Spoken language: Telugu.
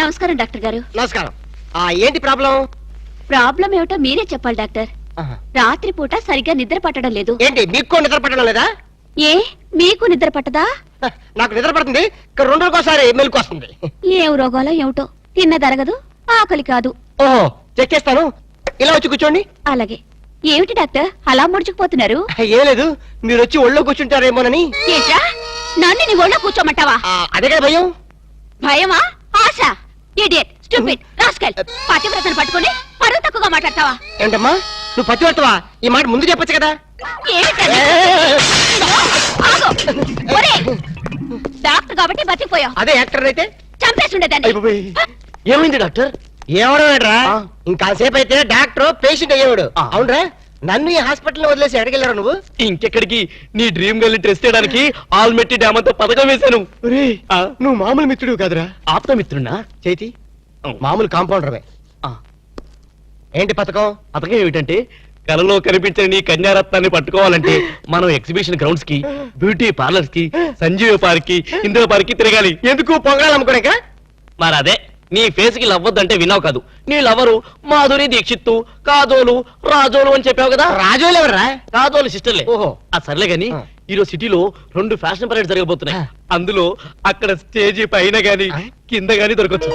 నమస్కారం డాక్టర్ గారు. నమస్కారం. ఆ ఏంటి ప్రాబ్లం? ప్రాబ్లం ఏమిటో మీరే చెప్పాలి డాక్టర్. రాత్రిపూట సరిగ్గా నిద్ర పట్టడం లేదు. ఏంటి మీకు నిద్ర పట్టడం లేదా? ఏ మీకు నిద్ర పట్టదా? నాకు నిద్ర పడుతుంది రెండు రోజుకోసారి మెలకు వస్తుంది. ఏం రోగాలో ఏమిటో తిన్నదరగదు ఆకలి కాదు. ఓహో చెక్ చేస్తాను. ఇలా వచ్చి కూర్చోండి. అలాగే. ఏమిటి డాక్టర్? అలా ముడుచుకుపోతున్నారు? ఏం లేదు. మీరు వచ్చి ఒళ్ళో కూర్చుంటారేమోనని. నన్ను నీ ఒళ్ళో కూర్చోమంటావా? అదే కదా భయం. భయమా? ఆశ? ఇడియట్ స్టూపిడ్ రాస్కల్ పతివ్రతను పట్టుకొని పరువు తక్కువగా మాట్లాడతావా? ఏంటమ్మా నువ్వు పతివర్తవా? ఈ మాట ముందు చెప్పొచ్చు కదా? ఏమిటది? ఆగు! ఒరేయ్! డాక్టర్ కాబట్టి బతికిపోయావు. అదే యాక్టర్ అయితే? చంపేసి ఉండేదాన్ని ఏమైంది డాక్టర్? ఏమన్నాడ్రా ఆ. ఇంకాసేపు అయితే డాక్టర్ పేషెంట్ అయ్యేవాడు. అవునరా? నన్ను ఈ హాస్పిటల్ వదిలేసి ఎడగెళ్ళారు నువ్వు? ఇంకెక్కడికి? నీ డ్రీమ్ గర్ల్ టెస్ట్ చేయడానికి ఆల్మెట్టి డ్యామ్ అంతా పథకం వేశాను. ఆ, నువ్వు మామూలు మిత్రుడు కాదురా. ఆప్తమిత్రున్నా చేతి ఆ. మామూలు కాంపౌండర్వే ఆ, ఏంటి పథకం? పథకం ఏమిటంటే కలలో కనిపించిన నీ కన్యారత్నాన్ని పట్టుకోవాలంటే మనం ఎగ్జిబిషన్ గ్రౌండ్స్కి బ్యూటీ పార్లర్స్కి సంజీవ పార్క్కి ఇందిరా పార్క్కి తిరగాలి. ఎందుకు పొంగల్ అమ్ముకోడాక మరి అదే. నీ ఫేస్కి లవ్వద్దంటే విన్నావు కాదు నీ లవరు మాధురి దీక్షిత్తు కాదోలు రాజోలు అని చెప్పావు కదా రాజోలు ఎవర్రా కాదోలు సిస్టర్లే ఓహో. ఆ సర్లే గాని. ఈరోజు సిటీలో రెండు ఫ్యాషన్ పరేడ్ జరగబోతున్నాయి. అందులో అక్కడ స్టేజీ పైన గాని. కింద గాని దొరకచ్చు